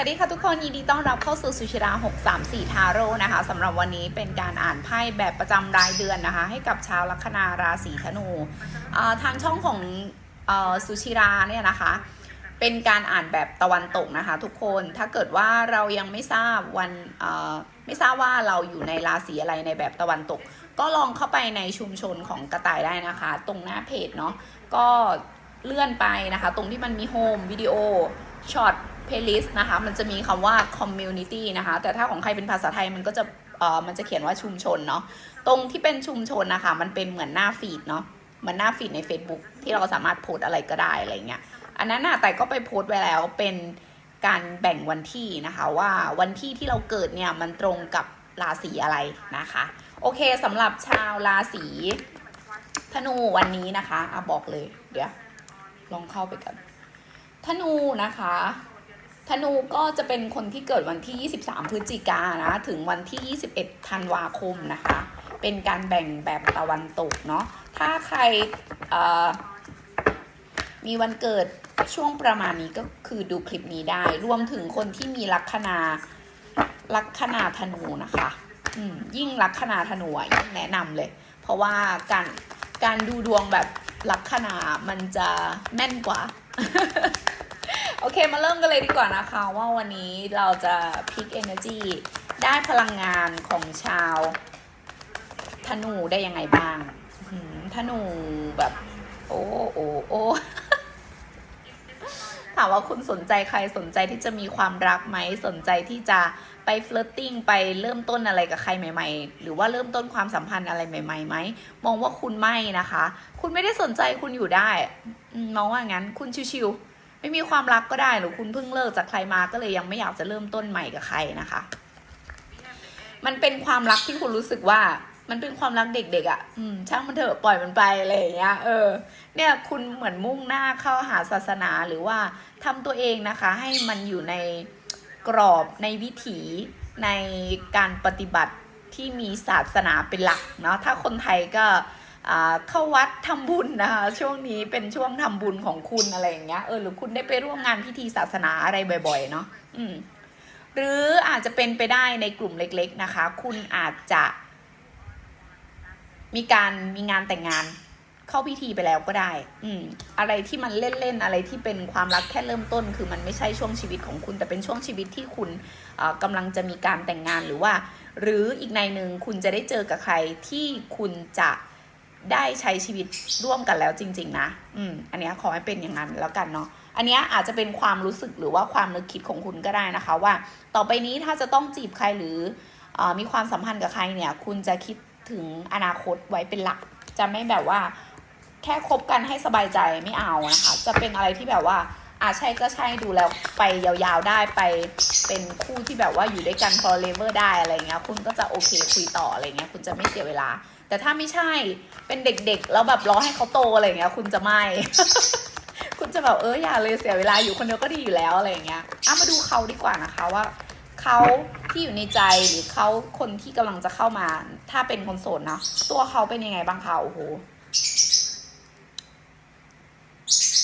วัสดีค่ะทุกคนยินดีต้อนรับเข้าสู่สุชิรา 634 ทาโร่นะคะสำหรับวันนี้เป็นการอ่านไพ่แบบประจำรายเดือนนะคะ ให้กับชาวลัคนาราศีธนูทางช่องของอสุชิราเนี่ยนะคะ เป็นการอ่านแบบตะวันตกนะคะ ทุกคนถ้าเกิดว่าเรายังไม่ทราบวันไม่ทราบว่าเราอยู่ในราศีอะไรในแบบตะวันตก ก็ลองเข้าไปในชุมชนของกระต่ายได้นะคะ ตรงหน้าเพจเนาะก็เลื่อนไปนะคะ ตรงที่มันมีโฮมวิดีโอช็อต เพลย์ลิสต์นะคะ มันจะมีคำว่า community นะคะ แต่ถ้าของใครเป็นภาษาไทยมันก็จะเอ่อมันจะเขียนว่าชุมชนเนาะ ตรงที่เป็นชุมชนนะคะ มันเป็นเหมือนหน้าฟีดเนาะ เหมือนหน้าฟีดใน Facebook ที่เราสามารถโพสอะไรก็ได้อะไรเงี้ย อันนั้นน่ะแต่ก็ไปโพสไว้แล้วเป็นการแบ่งวันที่นะคะว่าวันที่ที่เราเกิดเนี่ยมันตรงกับราศีอะไรนะคะ โอเคสำหรับชาวราศีธนูวันนี้นะคะอะบอกเลย เดี๋ยวลองเข้าไปกันธนูนะคะ ธนูก็จะเป็นคนที่เกิดวันที่ 23 พฤศจิกายนะ ถึงวันที่ 21 ธันวาคมนะคะ เป็นการแบ่งแบบตะวันตกเนาะ ถ้าใครมีวันเกิดช่วงประมาณนี้ก็คือดูคลิปนี้ได้ รวมถึงคนที่มีลัคนาลัคนาธนูนะคะยิ่งลัคนาธนูยิ่งแนะนำเลย เพราะว่าการการดูดวงแบบลัคนามันจะแม่นกว่า อเคมาเริ่มกันเลยดีกว่านะคะว่าวันนี้เราจะพิก energy ได้พลังงานของชาวธนูได้ยังไงบ้างธนูแบบ โอ้โอ้โอ้ถามว่าคุณสนใจใครสนใจที่จะมีความรักไหมสนใจที่จะไปเฟล r ตติ้งไปเริ่มต้นอะไรกับใครใหม่ ๆ หรือว่าเริ่มต้นความสัมพันธ์อะไรใหม่ๆไหมมองว่าคุณไม่นะคะ คุณไม่ได้สนใจคุณอยู่ได้มองว่างั้นคุณชิวๆ ไม่มีความรักก็ได้หรือคุณเพิ่งเลิกจากใครมาก็เลยยังไม่อยากจะเริ่มต้นใหม่กับใครนะคะ มันเป็นความรักที่คุณรู้สึกว่า มันเป็นความรักเด็กๆอะ่ะ อืม ช่างมันเถอะปล่อยมันไปอะไรอย่างเงี้ย เออ เนี่ยคุณเหมือนมุ่งหน้าเข้าหาศาสนาหรือว่าทำตัวเองนะคะ ให้มันอยู่ในกรอบในวิถีในการปฏิบัติที่มีศาสนาเป็นหลักเนาะถ้าคนไทยก็ เข้าวัดทำบุญนะคะช่วงนี้เป็นช่วงทำบุญของคุณอะไรอย่างเงี้ยเออหรือคุณได้ไปร่วมงานพิธีศาสนาอะไรบ่อย ๆ เนาะอืมหรืออาจจะเป็นไปได้ในกลุ่มเล็ก ๆนะคะ คุณอาจจะมีการมีงานแต่งงานเข้าพิธีไปแล้วก็ได้ อืม อะไรที่มันเล่นๆ อะไรที่เป็นความรักแค่เริ่มต้น คือมันไม่ใช่ช่วงชีวิตของคุณ แต่เป็นช่วงชีวิตที่คุณเอ่อกำลังจะมีการแต่งงานหรือว่า หรืออีกในหนึ่งคุณจะได้เจอกับใครที่คุณจะ ได้ใช้ชีวิตร่วมกันแล้วจริง ๆ นะ อืม อันนี้ขอให้เป็นอย่างนั้นแล้วกันเนาะ อันนี้อาจจะเป็นความรู้สึกหรือว่าความนึกคิดของคุณก็ได้นะคะ ว่า ต่อไปนี้ถ้าจะต้องจีบใครหรือออมีความสัมพันธ์กับใครเนี่ย คุณจะคิดถึงอนาคตไว้เป็นหลัก จะไม่แบบว่า แค่คบกันให้สบายใจไม่เอานะคะ จะเป็นอะไรที่แบบว่าอาใช่ก็ใช่ดูแล้วไปยาวๆได้ไปเป็นคู่ที่แบบว่าอยู่ด้วยกัน forever ได้อะไรเงี้ยคุณก็จะโอเคคุยต่ออะไรเงี้ยคุณจะไม่เสียเวลา แต่ถ้าไม่ใช่เป็นเด็กๆ แล้วแบบรอให้เขาโตอะไรเงี้ย คุณจะไม่ คุณจะแบบเอออย่าเลยเสียเวลาอยู่คนเดียวก็ดีอยู่แล้วอะไรอย่างเงี้ยอะมาดูเขาดีกว่านะคะว่าเขาที่อยู่ในใจหรือเขาคนที่กำลังจะเข้ามา ถ้าเป็นคนโสดนะตัวเขาเป็นยังไงบ้างคะโอ้โห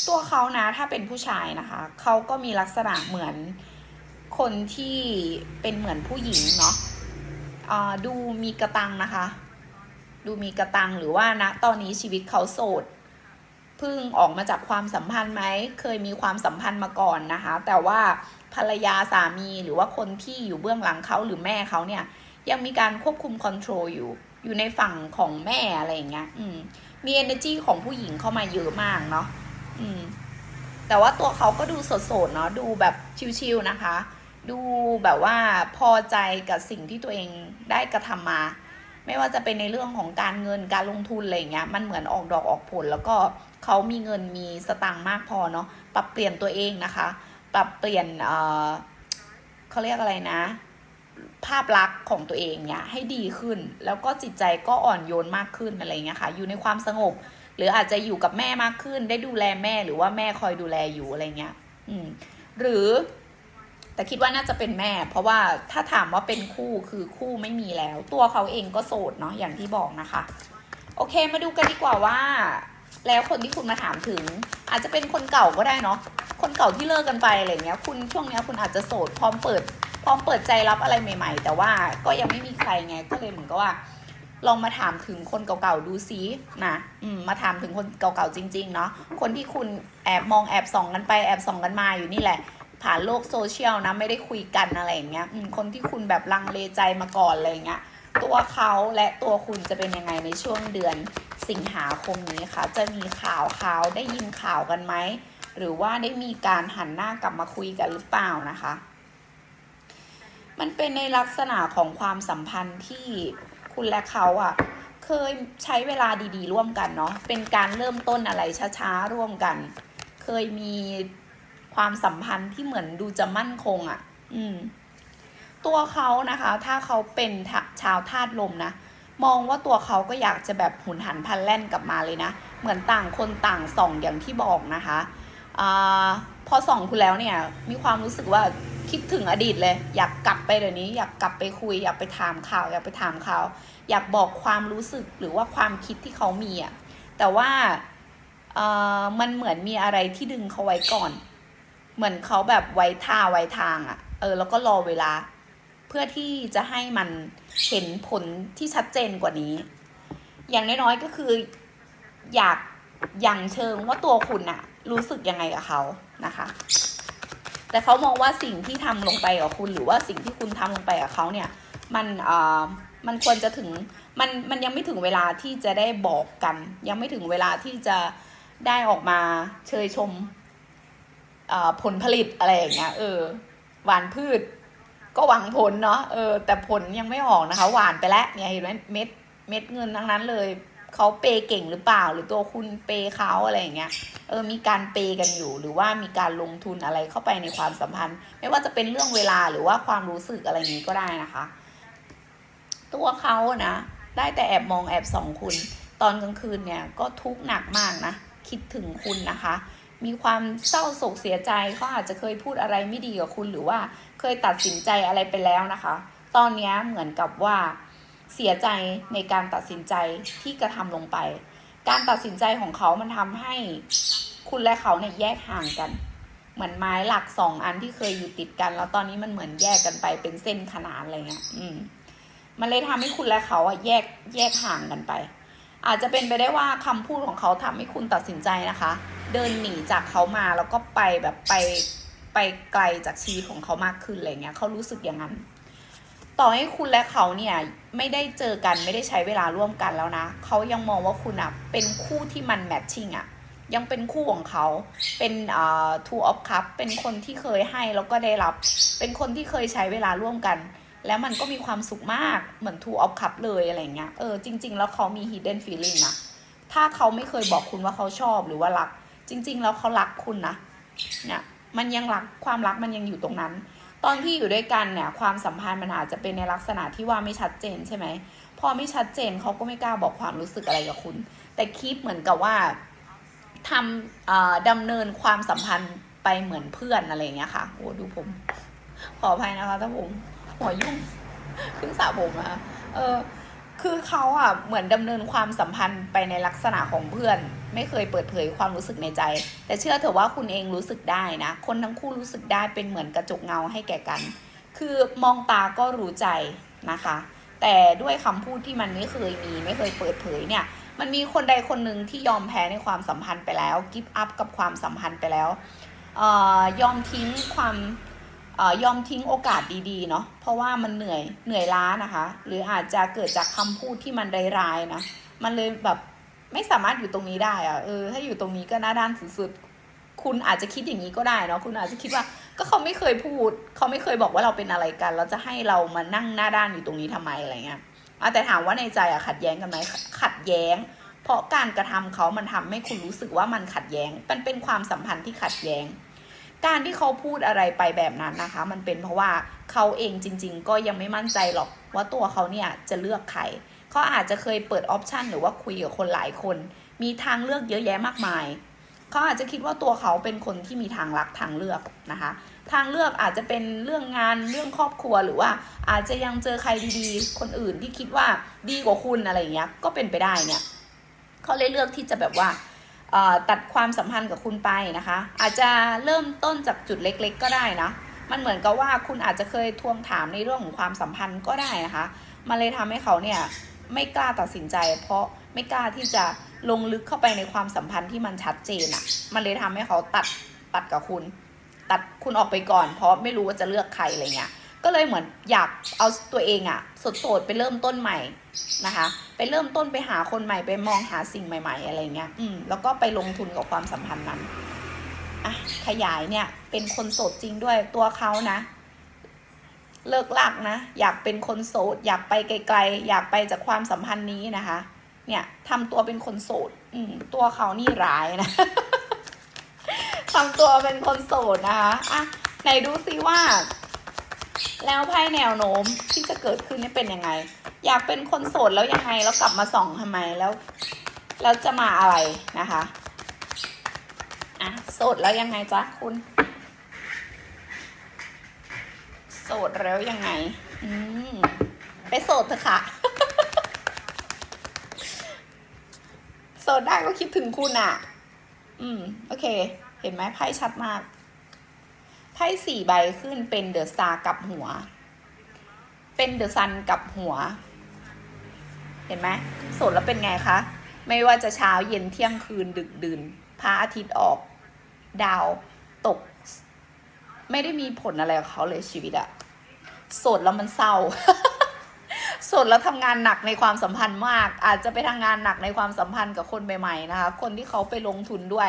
ตัวเขานะ ถ้าเป็นผู้ชายนะคะเขาก็มีลักษณะเหมือนคนที่เป็นเหมือนผู้หญิงเนาะอ่าดูมีกระตังนะคะ ดูมีกระตังหรือว่านะตอนนี้ชีวิตเขาโสดเพิ่งออกมาจากความสัมพันธ์ไหมเคยมีความสัมพันธ์มาก่อนนะคะ แต่ว่าภรรยาสามีหรือว่าคนที่อยู่เบื้องหลังเขาหรือแม่เขาเนี่ยยังมีการควบคุมคอนโทรลอยู่ อยู่ในฝั่งของแม่อะไรอย่างเงี้ยอืมมี energy ของผู้หญิงเข้ามาเยอะมากเนาะอืมแต่ว่าตัวเขาก็ดูสดๆเนาะดูแบบชิลๆนะคะ ดูแบบว่าพอใจกับสิ่งที่ตัวเองได้กระทำมา ไม่ว่าจะเป็นในเรื่องของการเงินการลงทุนอะไรเงี้ยมันเหมือนออกดอกออกผล แล้วก็เขามีเงินมีสตางค์มากพอเนาะปรับเปลี่ยนตัวเองนะคะ ปรับเปลี่ยนเออเขาเรียกอะไรนะ ภาพลักษณ์ของตัวเองเนี่ยให้ดีขึ้น แล้วก็จิตใจก็อ่อนโยนมากขึ้นอะไรเงี้ยค่ะ อยู่ในความสงบ หรืออาจจะอยู่กับแม่มากขึ้น ได้ดูแลแม่หรือว่าแม่คอยดูแลอยู่อะไรเงี้ย อืม หรือ แต่คิดว่าน่าจะเป็นแม่ เพราะว่าถ้าถามว่าเป็นคู่คือคู่ไม่มีแล้ว ตัวเขาเองก็โสดเนาะอย่างที่บอกนะคะ โอเคมาดูกันดีกว่าว่า แล้วคนที่คุณมาถามถึง อาจจะเป็นคนเก่าก็ได้เนาะคนเก่าที่เลิกกันไปอะไรเงี้ย คุณช่วงเนี้ยคุณอาจจะโสดพร้อมเปิด พร้อมเปิดใจรับอะไรใหม่ ๆ แต่ว่าก็ยังไม่มีใครไงก็เลยเหมือนกับว่า ลองมาถามถึงคนเก่าๆดูซินะอืมมาถามถึงคนเก่าๆจริง ๆ เนาะคนที่คุณแอบมองแอบส่องกันไปแอบส่องกันมาอยู่นี่แหละ ผ่านโลกโซเชียลนะไม่ได้คุยกันอะไรอย่างเงี้ยคนที่คุณแบบลังเลใจมาก่อนอะไรอย่างเงี้ยตัวเขาและตัวคุณจะเป็นยังไงในช่วงเดือนสิงหาคมนี้คะจะมีข่าวข่าวได้ยินข่าวกันไหมหรือว่าได้มีการหันหน้ากลับมาคุยกันหรือเปล่านะคะ มันเป็นในลักษณะของความสัมพันธ์ที่คุณและเขาอะ่ะ เคยใช้เวลาดีๆ ร่วมกันเนาะเป็นการเริ่มต้นอะไรช้าๆร่วมกัน เคยมี ความสัมพันธ์ที่เหมือนดูจะมั่นคงอะ่ะ อืม ตัวเขานะคะ ถ้าเขาเป็นชาวธาตุลมนะมองว่าตัวเขาก็อยากจะแบบหุนหันพลันแล่นกลับมาเลยนะ เหมือนต่างคนต่างส่องอย่างที่บอกนะคะอพอส่องคุณแล้วเนี่ยมีความรู้สึกว่าคิดถึงอดีตเลย อยากกลับไปเดี๋ยวนี้ อยากกลับไปคุย อยากไปถามข่าว อยากไปถามข่าว อยากบอกความรู้สึกหรือว่าความคิดที่เขามีอะแต่ว่ามันเหมือนมีอะไรที่ดึงเขาไว้ก่อน เหมือนเขาแบบไว้ท่าไว้ทางอะเออ แล้วก็รอเวลา เพื่อที่จะให้มันเห็นผลที่ชัดเจนกว่านี้ อย่างน้อยๆก็คือ อยากอย่างเชิงว่าตัวคุณอะรู้สึกยังไงกับเขานะคะ แต่เขามองว่าสิ่งที่ทำลงไปกับคุณ หรือว่าสิ่งที่คุณทำลงไปกับเขาเนี่ย มันเอ่อมันควรจะถึงมันมันยังไม่ถึงเวลาที่จะได้บอกกัน ยังไม่ถึงเวลาที่จะได้ออกมาเชยชม ผลผลิตอะไรอย่างเงี้ยเออหวานพืช ก็หวังผลเนาะเออ แต่ผลยังไม่ออกนะคะ หวานไปแล้วเนี่ยเห็นไหมเม็ดเม็ดเงินทั้งนั้นเลยเขาเปย์เก่งหรือเปล่า หรือตัวคุณเปย์เขาอะไรอย่างเงี้ยเออมีการเปย์กันอยู่หรือว่ามีการลงทุนอะไรเข้าไปในความสัมพันธ์ ไม่ว่าจะเป็นเรื่องเวลาหรือว่าความรู้สึกอะไรนี้ก็ได้นะคะ ตัวเขานะได้แต่แอบมองแอบส่องคุณ ตอนกลางคืนเนี่ยก็ทุกข์หนักมากนะ คิดถึงคุณนะคะ มีความเศร้าโศกเสียใจเขาอาจจะเคยพูดอะไรไม่ดีกับคุณหรือว่าเคยตัดสินใจอะไรไปแล้วนะคะ ตอนนี้เหมือนกับว่าเสียใจในการตัดสินใจที่กระทำลงไป การตัดสินใจของเขามันทำให้คุณและเขาเนี่ยแยกห่างกัน เหมือนไม้หลักสองอันที่เคยอยู่ติดกัน แล้วตอนนี้มันเหมือนแยกกันไปเป็นเส้นขนานอะไรเงี้ย อืม มันเลยทำให้คุณและเขาอะแยกแยกห่างกันไป อาจจะเป็นไปได้ว่าคำพูดของเขาทำให้คุณตัดสินใจนะคะ เดินหนีจากเขามาแล้วก็ไปแบบไปไปไกลจากชีวิตของเขามากขึ้นอะไรเงี้ยเขารู้สึกอย่างนั้น ต่อให้คุณและเขาเนี่ยไม่ได้เจอกันไม่ได้ใช้เวลาร่วมกันแล้วนะเขายังมองว่าคุณอะเป็นคู่ที่มันแมทชิ่งอะยังเป็นคู่ของเขา เป็นอ่า two of cup เป็นคนที่เคยให้แล้วก็ได้รับ เป็นคนที่เคยใช้เวลาร่วมกัน แล้วมันก็มีความสุขมากเหมือน two of cup เลยอะไรเงี้ยเออจริง ๆ แล้วเขามี hidden feeling นะถ้าเขาไม่เคยบอกคุณว่าเขาชอบหรือว่ารัก จริง ๆ แล้วเขารักคุณนะเนี่ยมันยังรักความรักมันยังอยู่ตรงนั้น ตอนที่อยู่ด้วยกันเนี่ยความสัมพันธ์มันอาจจะเป็นในลักษณะที่ว่าไม่ชัดเจนใช่ไหมพอไม่ชัดเจนเขาก็ไม่กล้าบอกความรู้สึกอะไรกับคุณ แต่คิดเหมือนกับว่าทำดำเนินความสัมพันธ์ไปเหมือนเพื่อนอะไรเงี้ยค่ะโอ้ดูผม ขออภัยนะคะถ้าผม หัวยุ่งเพิ่งสระผมนะคะเออคือเขาอะเหมือนดำเนินความสัมพันธ์ไปในลักษณะของเพื่อน ไม่เคยเปิดเผยความรู้สึกในใจ แต่เชื่อเถอะว่าคุณเองรู้สึกได้นะ คนทั้งคู่รู้สึกได้เป็นเหมือนกระจกเงาให้แก่กัน คือมองตาก็รู้ใจนะคะ แต่ด้วยคำพูดที่มันไม่เคยมีไม่เคยเปิดเผยเนี่ย มันมีคนใดคนหนึ่งที่ยอมแพ้ในความสัมพันธ์ไปแล้วกิฟต์อัพกับความสัมพันธ์ไปแล้วออยอมทิ้งความ ยอมทิ้งโอกาสดีๆเนาะเพราะว่ามันเหนื่อยเหนื่อยล้านะคะ หรืออาจจะเกิดจากคำพูดที่มันร้ายๆนะมันเลยแบบไม่สามารถอยู่ตรงนี้ได้อะเออถ้าอยู่ตรงนี้ก็หน้าด้านสุดๆคุณอาจจะคิดอย่างนี้ก็ได้เนาะคุณอาจจะคิดว่าก็เขาไม่เคยพูด เขาไม่เคยบอกว่าเราเป็นอะไรกันเราจะให้เรามานั่งหน้าด้านอยู่ตรงนี้ทำไมอะไรเงี้ยแต่ถามว่าในใจอะขัดแย้งกันไหมขัดแย้ง เพราะการกระทำเขามันทำให้คุณรู้สึกว่ามันขัดแย้งมันเป็นความสัมพันธ์ที่ขัดแย้ง การที่เขาพูดอะไรไปแบบนั้นนะคะ มันเป็นเพราะว่าเขาเองจริง ๆ ก็ยังไม่มั่นใจหรอกว่าตัวเขาเนี่ยจะเลือกใครเขาอาจจะเคยเปิดออปชันหรือว่าคุยกับคนหลายคน มีทางเลือกเยอะแยะมากมายเขาอาจจะคิดว่าตัวเขาเป็นคนที่มีทางรักทางเลือกนะคะ ทางเลือกอาจจะเป็นเรื่องงานเรื่องครอบครัวหรือว่าอาจจะยังเจอใครดีๆ คนอื่นที่คิดว่าดีกว่าคุณอะไรอย่างเงี้ยก็เป็นไปได้เนี่ยเขาเลยเลือกที่จะแบบว่า ตัดความสัมพันธ์กับคุณไปนะคะ อาจจะเริ่มต้นจากจุดเล็กๆ ก็ได้นะ มันเหมือนกับว่าคุณอาจจะเคยทวงถามในเรื่องของความสัมพันธ์ก็ได้นะคะ มันเลยทำให้เขาเนี่ยไม่กล้าตัดสินใจ เพราะไม่กล้าที่จะลงลึกเข้าไปในความสัมพันธ์ที่มันชัดเจนอะ่ะ มันเลยทำให้เขาตัดตัดกับคุณ ตัดคุณออกไปก่อน เพราะไม่รู้ว่าจะเลือกใครอะไรเงี้ย ก็เลยเหมือนอยากเอาตัวเองอะสดๆไปเริ่มต้นใหม่นะคะ ไปเริ่มต้นไปหาคนใหม่ไปมองหาสิ่งใหม่ ๆ อะไรเงี้ยอืมแล้วก็ไปลงทุนกับความสัมพันธ์นั้นอะขยายเนี่ยเป็นคนโสดจริงด้วยตัวเขานะ เลิกลักนะ อยากเป็นคนโสด อยากไปไกล ๆ อยากไปจากความสัมพันธ์นี้นะคะ เนี่ยทำตัวเป็นคนโสด อืมตัวเขานี่ร้ายนะทำตัวเป็นคนโสดนะคะอะไหนดูซิว่า แล้วไพ่แนวโน้มที่จะเกิดขึ้นนี่เป็นยังไง อยากเป็นคนโสดแล้วยังไงแล้วกลับมาส่องทำไมแล้วแล้วจะมาอะไรนะคะอะโสดแล้วยังไงจ๊ะคุณ โสดแล้วยังไง อืมไปโสดเถอะค่ะโสดได้ก็คิดถึงคุณอะ อืม โอเค เห็นไหมไพ่ชัดมาก ไพ่สี่ใบขึ้นเป็นเดอะสตาร์กับหัว เป็นเดอะซันกับหัว เห็นไหมสดแล้วเป็นไงคะ ไม่ว่าจะเช้าเย็นเที่ยงคืนดึกดื่นพระอาทิตย์ออก ดาวตก ไม่ได้มีผลอะไรกับเขาเลยชีวิตอะโสดแล้วมันเศร้าโสดแล้วทำงานหนักในความสัมพันธ์มาก อาจจะไปทำงานหนักในความสัมพันธ์กับคนใหม่ๆนะคะ คนที่เขาไปลงทุนด้วย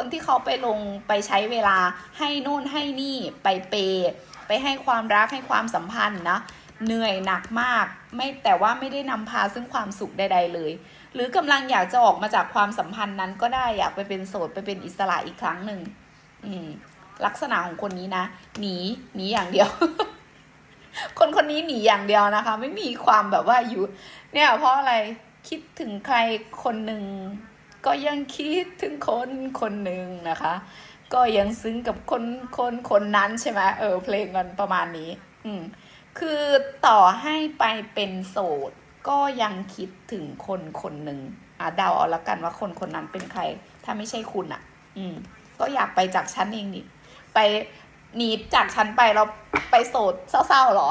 คนที่เขาไปลงไปใช้เวลาให้นู่นให้นี่ไปเปย์ไปให้ความรักให้ความสัมพันธ์นะเหนื่อยหนักมาก ไม่แต่ว่าไม่ได้นำพาซึ่งความสุขใด ๆ เลย หรือกำลังอยากจะออกมาจากความสัมพันธ์นั้นก็ได้อยากไปเป็นโสดไปเป็นอิสระอีกครั้งหนึ่งอืมลักษณะของคนนี้นะหนีหนีอย่างเดียว คนคนนี้หนีอย่างเดียวนะคะ ไม่มีความแบบว่าอยู่ เนี่ยเพราะอะไรคิดถึงใครคนหนึ่ง ก็ยังคิดถึงคนคนหนึ่งนะคะ ก็ยังซึ้งกับคนคนคนนั้นใช่ไหมเออเพลงกันประมาณนี้ อืมคือต่อให้ไปเป็นโสด ก็ยังคิดถึงคนคนหนึ่งอะเดาเอาละกันว่าคนคนนั้นเป็นใคร ถ้าไม่ใช่คุณอะ อืม ก็อยากไปจากฉันเองนี่ไปหนีจากฉันไปแล้วไปโสดเศร้าๆเหรอ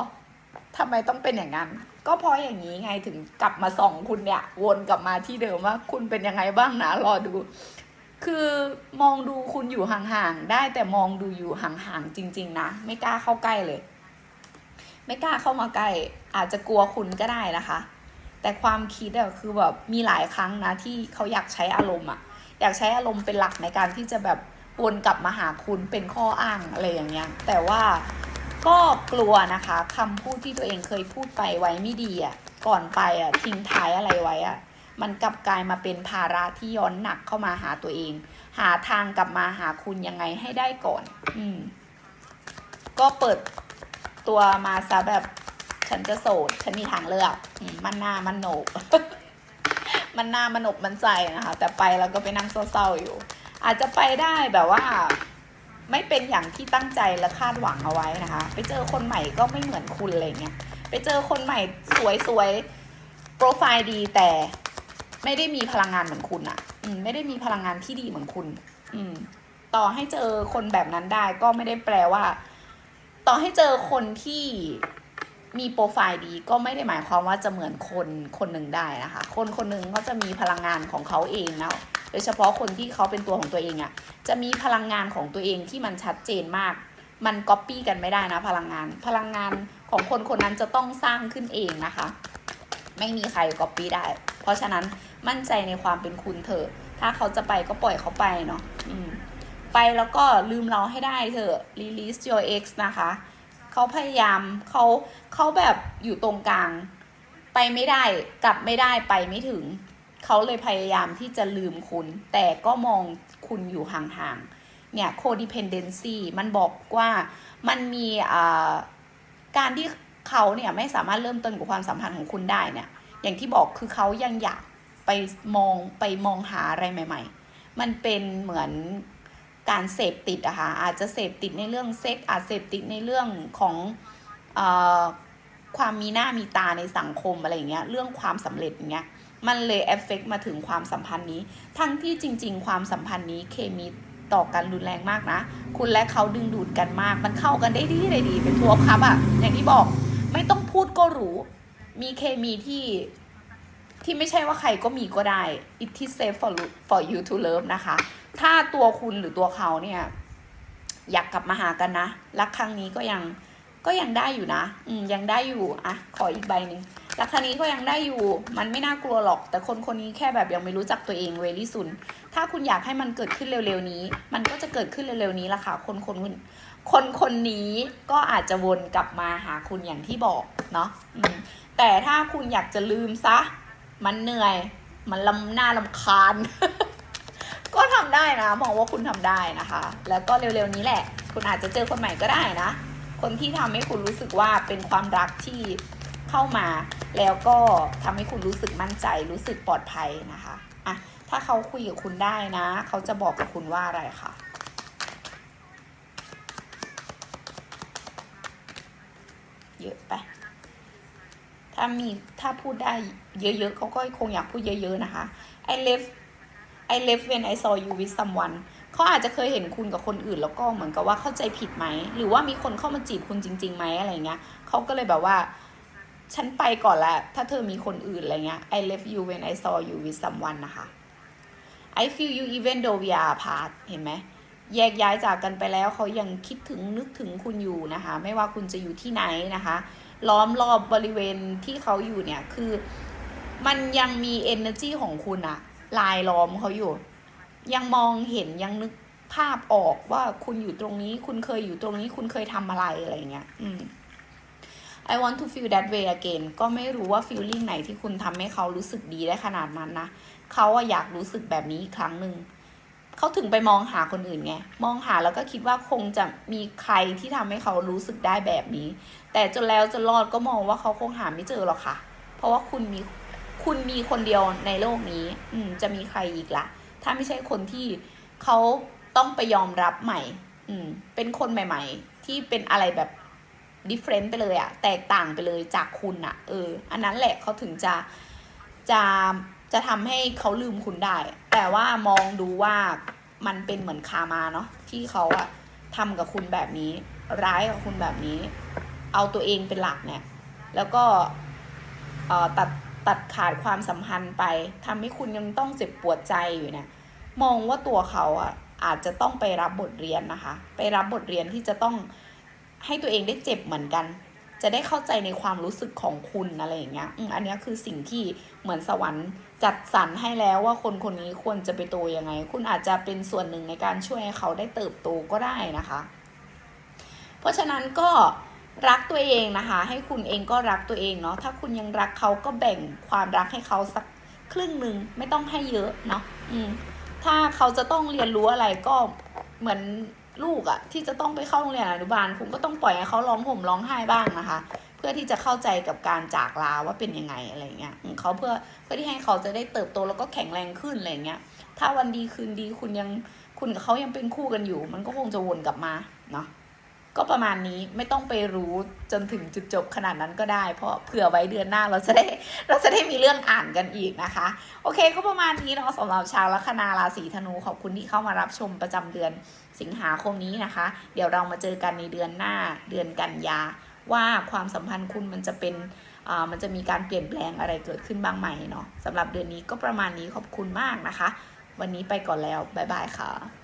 ทำไมต้องเป็นอย่างนั้น ก็เพราะอย่างนี้ไงถึงกลับมาส่องคุณเนี่ย วนกลับมาที่เดิมว่าคุณเป็นยังไงบ้างนะรอดู คือมองดูคุณอยู่ห่างๆได้แต่มองดูอยู่ห่างๆจริง ๆ นะ ไม่กล้าเข้าใกล้เลย ไม่กล้าเข้ามาใกล้ อาจจะกลัวคุณก็ได้นะคะ แต่ความคิดอะคือแบบมีหลายครั้งนะ ที่เขาอยากใช้อารมณ์อะอยากใช้อารมณ์เป็นหลักในการที่จะแบบวนกลับมาหาคุณเป็นข้ออ้างอะไรอย่างเงี้ย แต่ว่า ก็กลัวนะคะคำพูดที่ตัวเองเคยพูดไปไว้ไม่ดีอะก่อนไปอะทิ้งท้ายอะไรไว้อะมันกลับกลายมาเป็นภาระที่ย้อนหนักเข้ามาหาตัวเอง หาทางกลับมาหาคุณยังไงให้ได้ก่อน อืม ก็เปิดตัวมาซะแบบฉันจะโสด ฉันมีทางเลือกอมมันหน้ามันโหนก มันหน้ามันหนกมันใจนะคะ แต่ไปแล้วก็ไปนั่งเศร้าๆอยู่ อาจจะไปได้แบบว่า ไม่เป็นอย่างที่ตั้งใจและคาดหวังเอาไว้นะคะ ไปเจอคนใหม่ก็ไม่เหมือนคุณอะไรเงี้ยไปเจอคนใหม่สวยๆโปรไฟล์ดีแต่ไม่ได้มีพลังงานเหมือนคุณอะ่ะอืมไม่ได้มีพลังงานที่ดีเหมือนคุณ อืม ต่อให้เจอคนแบบนั้นได้ก็ไม่ได้แปลว่า ต่อให้เจอคนที่มีโปรไฟล์ดีก็ไม่ได้หมายความว่าจะเหมือนคนคนหนึ่งได้นะคะ คนคนหนึ่งก็จะมีพลังงานของเขาเองนะ โดยเฉพาะคนที่เขาเป็นตัวของตัวเองอะ่ะจะมีพลังงานของตัวเองที่มันชัดเจนมาก มันก๊อปปี้กันไม่ได้นะพลังงาน พลังงานของคนคนนั้นจะต้องสร้างขึ้นเองนะคะ ไม่มีใครก๊อปปี้ได้ เพราะฉะนั้นมั่นใจในความเป็นคุณเถอะ ถ้าเขาจะไปก็ปล่อยเขาไปเนาะไปแล้วก็ลืมเราให้ได้เถอะ release your ex นะคะ เขาพยายามเขาเขาแบบอยู่ตรงกลาง ไปไม่ได้กลับไม่ได้ไปไม่ถึง เขาเลยพยายามที่จะลืมคุณ แต่ก็มองคุณอยู่ห่างๆ เนี่ย codependency มันบอกว่ามันมีการที่เขาเนี่ยไม่สามารถเริ่มต้นกับความสัมพันธ์ของคุณได้เนี่ย อย่างที่บอกคือเขายังอยากไปมองไปมองหาอะไรใหม่ ๆ มันเป็นเหมือนการเสพติดอะค่ะอาจจะเสพติดในเรื่องเซ็กอาจเสพติดในเรื่องของ ความมีหน้ามีตาในสังคมอะไรอย่างเงี้ยเรื่องความสำเร็จอย่างเงี้ยมันเลยเอฟเฟกมาถึงความสัมพันธ์นี้ ทั้งที่จริง ๆ ความสัมพันธ์นี้เคมีต่อกันรุนแรงมากนะ คุณและเขาดึงดูดกันมาก มันเข้ากันได้ดีได้ดีเป็นทัวร์ครับอะอย่างที่บอกไม่ต้องพูดก็รู้ มีเคมีที่ที่ไม่ใช่ว่าใครก็มีก็ได้ it is safe for for you to love นะคะ ถ้าตัวคุณหรือตัวเขาเนี่ย อยากกลับมาหากันนะ รักครั้งนี้ก็ยัง ก็ยังได้อยู่นะ อืมยังได้อยู่ อะ ขออีกใบหนึ่งรักคนนี้ก็ยังได้อยู่ มันไม่น่ากลัวหรอก แต่คนคนนี้แค่แบบยังไม่รู้จักตัวเองเวลี่ซุน ถ้าคุณอยากให้มันเกิดขึ้นเร็วๆนี้ มันก็จะเกิดขึ้นเร็วๆนี้ละค่ะ คนคนคนคนนี้ก็อาจจะวนกลับมาหาคุณอย่างที่บอกเนาะแต่ถ้าคุณอยากจะลืมซะ มันเหนื่อย มันลำหน้าลำคาญ ก็ทำได้นะ มองว่าคุณทำได้นะคะ แล้วก็เร็วๆนี้แหละ คุณอาจจะเจอคนใหม่ก็ได้นะ คนที่ทำให้คุณรู้สึกว่าเป็นความรักที่เข้ามา แล้วก็ทำให้คุณรู้สึกมั่นใจ รู้สึกปลอดภัยนะคะอะถ้าเขาคุยกับคุณได้นะ เขาจะบอกกับคุณว่าอะไรคะเยอะไป ถ้ามีถ้าพูดได้เยอะๆเขาก็คงอยากพูดเยอะ ๆ นะคะ I left I left when I saw you with someone เขาอาจจะเคยเห็นคุณกับคนอื่น แล้วก็เหมือนกับว่าเข้าใจผิดไหม หรือว่ามีคนเข้ามาจีบคุณจริงๆไหมอะไรเงี้ยเขาก็เลยแบบว่า ฉันไปก่อนละถ้าเธอมีคนอื่นอะไรเงี้ย I left you when I saw you with someone นะคะ I feel you even though we are apart เห็นไหมแยกย้ายจากกันไปแล้วเขายังคิดถึงนึกถึงคุณอยู่นะคะ ไม่ว่าคุณจะอยู่ที่ไหนนะคะ ล้อมรอบบริเวณที่เขาอยู่เนี่ยคือ มันยังมี energy ของคุณอะลายล้อมเขาอยู่ ยังมองเห็นยังนึกภาพออกว่าคุณอยู่ตรงนี้ คุณเคยอยู่ตรงนี้ คุณเคยทำอะไรอะไรเงี้ย อืม I want to feel that way again ก็ไม่รู้ว่า feeling ไหนที่คุณทำให้เขารู้สึกดีได้ขนาดนั้นนะ เขาอะอยากรู้สึกแบบนี้อีกครั้งหนึ่ง เขาถึงไปมองหาคนอื่นไง มองหาแล้วก็คิดว่าคงจะมีใครที่ทำให้เขารู้สึกได้แบบนี้ แต่จนแล้วจนรอดก็มองว่าเขาคงหาไม่เจอหรอกค่ะ เพราะว่าคุณมี คุณมีคนเดียวในโลกนี้ อืม จะมีใครอีกละ่ะ ถ้าไม่ใช่คนที่เขาต้องไปยอมรับใหม่ อืม เป็นคนใหม่ ๆ ที่เป็นอะไรแบบ different ไปเลยอะแตกต่างไปเลยจากคุณอะเออ อันนั้นแหละเขาถึงจะจะจะทำให้เขาลืมคุณได้ แต่ว่ามองดูว่ามันเป็นเหมือนคามาเนาะที่เขาอะทำกับคุณแบบนี้ ร้ายกับคุณแบบนี้ เอาตัวเองเป็นหลักเนี่ย แล้วก็เอ่อตัดตัดขาดความสัมพันธ์ไปทำให้คุณยังต้องเจ็บปวดใจอยู่เนี่ย มองว่าตัวเขาอะอาจจะต้องไปรับบทเรียนนะคะ ไปรับบทเรียนที่จะต้องให้ตัวเองได้เจ็บเหมือนกัน จะได้เข้าใจในความรู้สึกของคุณอะไรอย่างเงี้ยอืมอันนี้คือสิ่งที่เหมือนสวรรค์จัดสรรให้แล้วว่าคนคนนี้ควรจะไปโตยังไง คุณอาจจะเป็นส่วนหนึ่งในการช่วยให้เขาได้เติบโตก็ได้นะคะ เพราะฉะนั้นก็รักตัวเองนะคะ ให้คุณเองก็รักตัวเองเนาะถ้าคุณยังรักเขาก็แบ่งความรักให้เขาสักครึ่งหนึ่งไม่ต้องให้เยอะเนาะอืม ถ้าเขาจะต้องเรียนรู้อะไรก็เหมือนลูกอะที่จะต้องไปเข้าโรงเรียนอนุบาลคุณก็ต้องปล่อยให้เขาร้องห่มร้องไห้บ้างนะคะ เพื่อที่จะเข้าใจกับการจากลาว่าเป็นยังไงอะไรเงี้ยเขาเพื่อเพื่อที่ให้เขาจะได้เติบโตแล้วก็แข็งแรงขึ้นอะไรเงี้ยถ้าวันดีคืนดีคุณยังคุณกับเขายังเป็นคู่กันอยู่ มันก็คงจะวนกลับมาเนาะ ก็ประมาณนี้ไม่ต้องไปรู้จนถึงจุดจบขนาดนั้นก็ได้ เพราะเผื่อไว้เดือนหน้าเราจะได้เราจะได้มีเรื่องอ่านกันอีกนะคะ โอเค ก็ประมาณนี้เนาะสำหรับชาวลัคนาราศีธนูขอบคุณที่เข้ามารับชมประจำเดือนสิงหาคมนี้นะคะ เดี๋ยวเรามาเจอกันในเดือนหน้าเดือนกันยา ว่าความสัมพันธ์คุณมันจะเป็นอ่ามันจะมีการเปลี่ยนแปลงอะไรเกิดขึ้นบ้างไหมเนาะสำหรับเดือนนี้ก็ประมาณนี้ขอบคุณมากนะคะ วันนี้ไปก่อนแล้วบ๊ายบายค่ะ